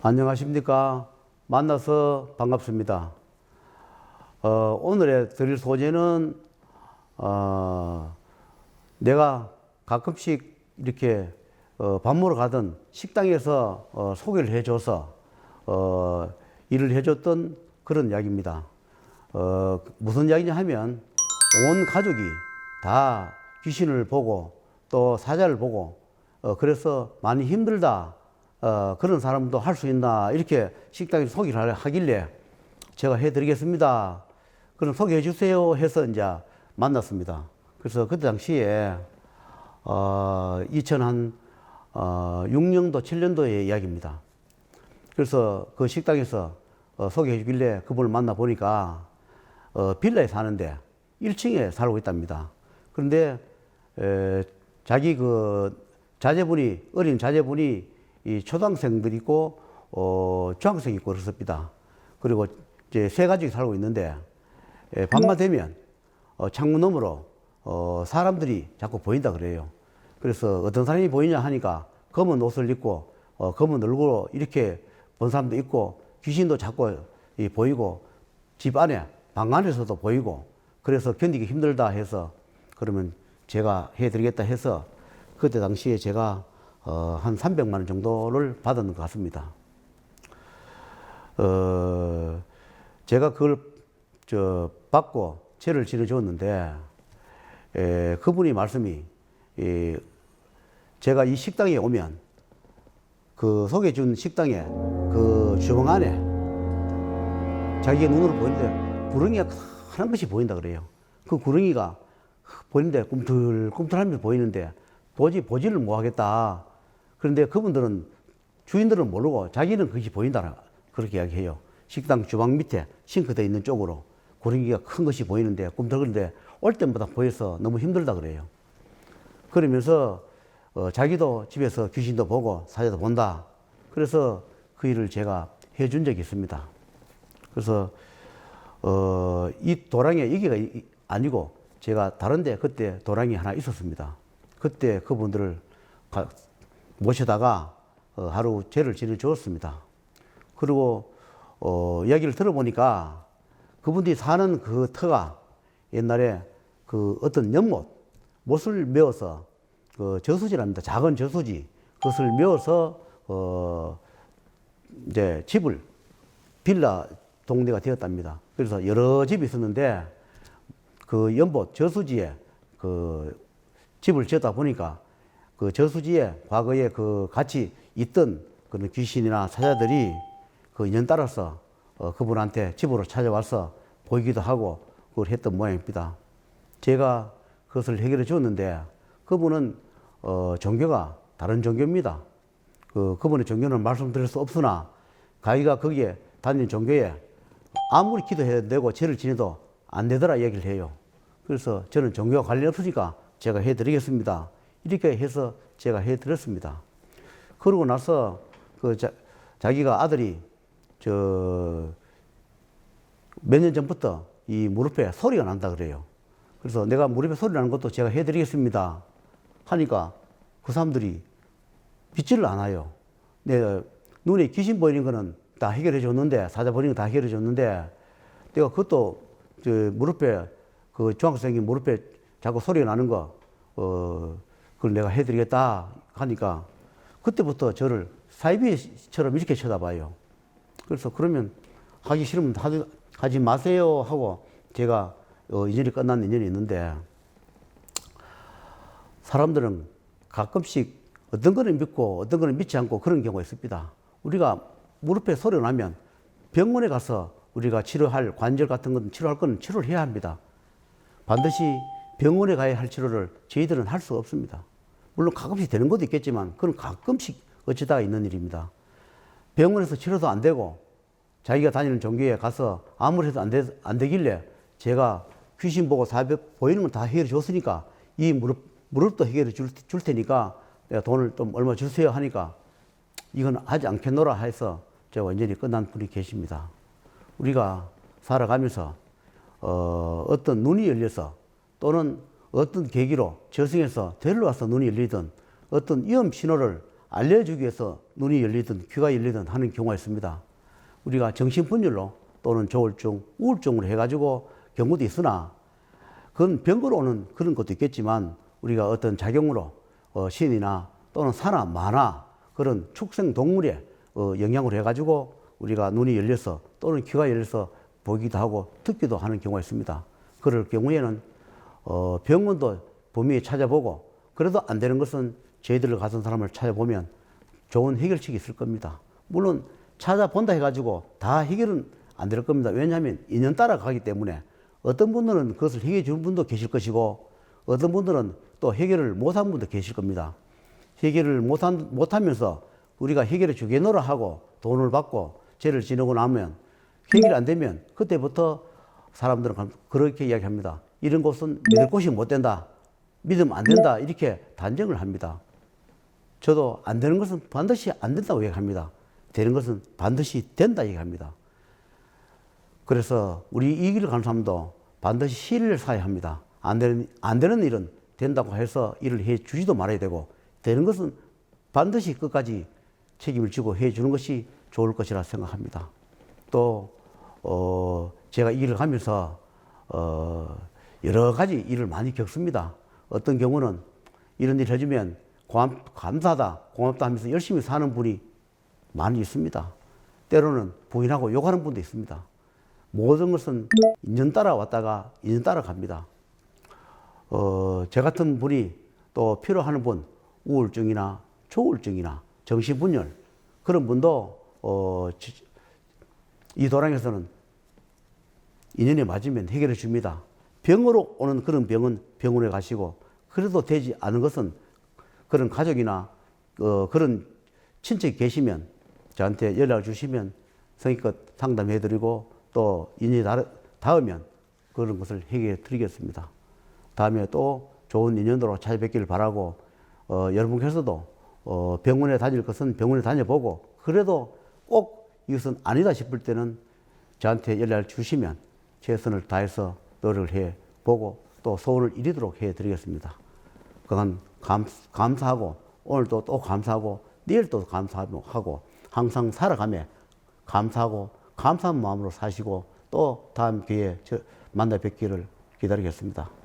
안녕하십니까. 만나서 반갑습니다. 어, 오늘의 드릴 소재는, 어, 내가 가끔씩 이렇게 어, 밥 먹으러 가던 식당에서 어, 소개를 해줘서 어, 일을 해줬던 그런 이야기입니다. 어, 무슨 이야기냐 하면 온 가족이 다 귀신을 보고 또 사자를 보고 어, 그래서 많이 힘들다 어, 그런 사람도 할 수 있나 이렇게 식당에서 소개를 하길래 제가 해드리겠습니다. 그럼 소개해 주세요 해서 이제 만났습니다. 그래서 그때 당시에 어, 2000한 어, 6년도 7년도의 이야기입니다. 그래서 그 식당에서 어, 소개해 주길래 그분을 만나 보니까 어, 빌라에 사는데 1층에 살고 있답니다. 그런데 에, 자기 그 자제분이 어린 자제분이 이 초등학생들 있고 어, 중학생 있고 그렇습니다. 그리고 이제 세 가족이 살고 있는데 에, 밤만 되면 어, 창문 너머로 어, 사람들이 자꾸 보인다 그래요. 그래서 어떤 사람이 보이냐 하니까 검은 옷을 입고 어, 검은 얼굴로 이렇게 본 사람도 있고 귀신도 자꾸 이, 보이고 집 안에 방 안에서도 보이고 그래서 견디기 힘들다 해서 그러면 제가 해드리겠다 해서 그때 당시에 제가 어, 한 300만 원 정도를 받은 것 같습니다. 어, 제가 그걸 저 받고 죄를 지어 줬는데 에, 그분이 말씀이 이, 제가 이 식당에 오면 그 소개해 준 식당에 그 주방 안에 자기의 눈으로 보이는데 구렁이가 한 것이 보인다 그래요. 그 구렁이가 보이는데 꿈틀꿈틀하면서 보이는데 도저히 보지를 못하겠다. 그런데 그분들은 주인들은 모르고 자기는 그것이 보인다 그렇게 이야기해요. 식당 주방 밑에 싱크대 있는 쪽으로 구렁이가 큰 것이 보이는데 꿈틀거리는데 올 때마다 보여서 너무 힘들다 그래요. 그러면서 어, 자기도 집에서 귀신도 보고 사자도 본다. 그래서 그 일을 제가 해준 적이 있습니다. 그래서 어, 이 도랑에 이- 아니고 제가 다른데 그때 도랑이 하나 있었습니다. 그때 그분들을 가- 모셔다가 어, 하루 죄를 지내 주었습니다. 그리고 어, 이야기를 들어보니까 그분들이 사는 그 터가 옛날에 그 어떤 연못, 못을 메어서 그 저수지랍니다. 작은 저수지. 그것을 메어서 어, 이제 집을 빌라 동네가 되었답니다. 그래서 여러 집이 있었는데 그 연못 저수지에 그 집을 지었다 보니까 그 저수지에 과거에 그 같이 있던 그런 귀신이나 사자들이 그 인연 따라서 어 그분한테 집으로 찾아와서 보이기도 하고 그걸 했던 모양입니다. 제가 그것을 해결해 줬는데 그분은 어 종교가 다른 종교입니다. 그 그분의 종교는 말씀드릴 수 없으나 가기가 거기에 다니는 종교에 아무리 기도해도 되고 죄를 지내도 안 되더라 얘기를 해요. 그래서 저는 종교와 관련 없으니까 제가 해드리겠습니다. 이렇게 해서 제가 해드렸습니다. 그러고 나서 그 자, 자기가 아들이 저 몇 년 전부터 이 무릎에 소리가 난다 그래요. 그래서 내가 무릎에 소리 나는 것도 제가 해드리겠습니다. 하니까 그 사람들이 믿지를 않아요. 내 눈에 귀신 보이는 거는 다 해결해 줬는데 사자 보이는 거 다 해결해 줬는데 내가 그것도 저 무릎에 그 중학생이 무릎에 자꾸 소리가 나는 거 어, 그걸 내가 해드리겠다 하니까 그때부터 저를 사이비처럼 이렇게 쳐다봐요. 그래서 그러면 하기 싫으면 하지, 하지 마세요 하고 제가 어, 인연이 끝난 인연이 있는데 사람들은 가끔씩 어떤 거는 믿고 어떤 거는 믿지 않고 그런 경우가 있습니다. 우리가 무릎에 소리가 나면 병원에 가서 우리가 치료할 관절 같은 건 치료할 건 치료를 해야 합니다. 반드시 병원에 가야 할 치료를 저희들은 할수 없습니다. 물론 가끔씩 되는 것도 있겠지만 그건 가끔씩 어쩌다가 있는 일입니다. 병원에서 치료도 안 되고 자기가 다니는 종교에 가서 아무리 해도 안, 되, 안 되길래 제가 귀신 보고 사벽 보이는 건 다 해결해 줬으니까 이 무릎, 무릎도 해결해 줄, 줄 테니까 내가 돈을 좀 얼마 주세요 하니까 이건 하지 않겠노라 해서 제가 완전히 끝난 분이 계십니다. 우리가 살아가면서 어, 어떤 눈이 열려서 또는 어떤 계기로 저승에서 데리러 와서 눈이 열리든 어떤 위험 신호를 알려주기 위해서 눈이 열리든 귀가 열리든 하는 경우가 있습니다. 우리가 정신분열로 또는 조울증, 우울증으로 해가지고 경우도 있으나 그건 병으로 오는 그런 것도 있겠지만 우리가 어떤 작용으로 어, 신이나 또는 사나 마나 그런 축생 동물의 어, 영향으로 해가지고 우리가 눈이 열려서 또는 귀가 열려서 보기도 하고 듣기도 하는 경우가 있습니다. 그럴 경우에는 어, 병원도 범위에 찾아보고 그래도 안 되는 것은 저희들 같은 사람을 찾아보면 좋은 해결책이 있을 겁니다. 물론 찾아본다 해가지고 다 해결은 안 될 겁니다. 왜냐하면 인연 따라 가기 때문에 어떤 분들은 그것을 해결해 주는 분도 계실 것이고 어떤 분들은 또 해결을 못한 분도 계실 겁니다. 해결을 못한, 못하면서 우리가 해결해 주겠노라 하고 돈을 받고 죄를 지내고 나면 해결이 안 되면 그때부터 사람들은 감- 그렇게 이야기합니다. 이런 곳은 믿을 곳이 못 된다. 믿으면 안 된다. 이렇게 단정을 합니다. 저도 안 되는 것은 반드시 안 된다고 얘기합니다. 되는 것은 반드시 된다 얘기합니다. 그래서 우리 이 길을 가는 사람도 반드시 실을 사야 합니다. 안 되는, 안 되는 일은 된다고 해서 일을 해 주지도 말아야 되고, 되는 것은 반드시 끝까지 책임을 지고 해 주는 것이 좋을 것이라 생각합니다. 또, 어, 제가 이 일을 하면서, 어, 여러 가지 일을 많이 겪습니다. 어떤 경우는 이런 일 해주면 고맙, 감사하다, 고맙다 하면서 열심히 사는 분이 많이 있습니다. 때로는 부인하고 욕하는 분도 있습니다. 모든 것은 인연 따라 왔다가 인연 따라 갑니다. 어, 저 같은 분이 또 필요하는 분, 우울증이나 조울증이나 정신분열, 그런 분도, 어, 지- 이 도량에서는 인연에 맞으면 해결해 줍니다. 병으로 오는 그런 병은 병원에 가시고, 그래도 되지 않은 것은 그런 가족이나 어, 그런 친척이 계시면 저한테 연락을 주시면 성의껏 상담해 드리고 또 인연이 닿- 닿으면 그런 것을 해결해 드리겠습니다. 다음에 또 좋은 인연으로 찾아뵙기를 바라고 어, 여러분께서도 어, 병원에 다닐 것은 병원에 다녀보고 그래도 꼭 이것은 아니다 싶을 때는 저한테 연락을 주시면 최선을 다해서 노력을 해 보고 또 소원을 이루도록 해 드리겠습니다. 그간 감, 감사하고 오늘도 또 감사하고 내일 또 감사하고 항상 살아가며 감사하고 감사한 마음으로 사시고 또 다음 기회에 저 만나 뵙기를 기다리겠습니다.